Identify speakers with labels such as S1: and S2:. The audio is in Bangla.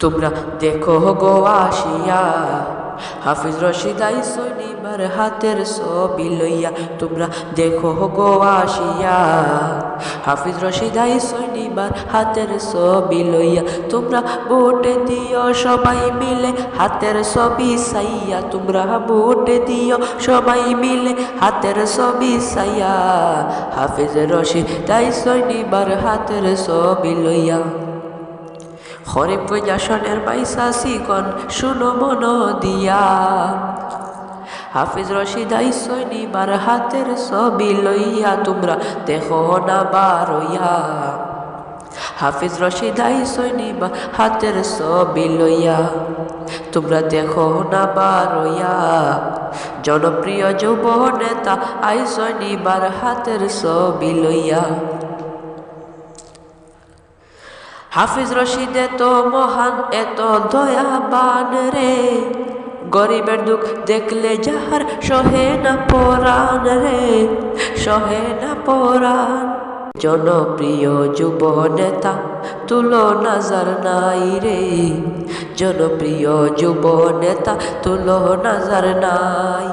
S1: তোমরা দেখো গো আসিয়া। হাফিজ রশিদাই সৈনিবার হাতের ছবি লইয়া তোমরা দেখো গো আসিয়া। হাফিজ রশিদাই সৈনিবার হাতের ছবি লইয়া তোমরা ভোটে দিও সবাই মিলে হাতের ছবি সাইয়া তোমরা ভোটে দিও সবাই মিলে হাতের ছবি সাইয়া হাফিজ রশিদাই সৈনিবার হাতের ছবি লইয়া হরিপ আসনের বাইসা শুনো মন দিয়া। হাফিজ রশিদাই সৈনিবার হাতের ছবি লইয়া তোমরা দেখো না বারইয়া হাফিজ রশিদাই সৈনিবা হাতের ছবি লইয়া, তোমরা দেখো না বারইয়া জনপ্রিয় যুব নেতা আই সৈনিবার হাতের ছবি লইয়া হাফিজ রশিদে তো মহান, এত দয়াবান রে। গরিবের দুঃখ দেখলে যাহার সহে না পরাণ রে, সহে না পরাণ। জনপ্রিয় যুব নেতা তুলো নাজার নাই রে। জনপ্রিয় যুব নেতা তুলো নাজার নাই।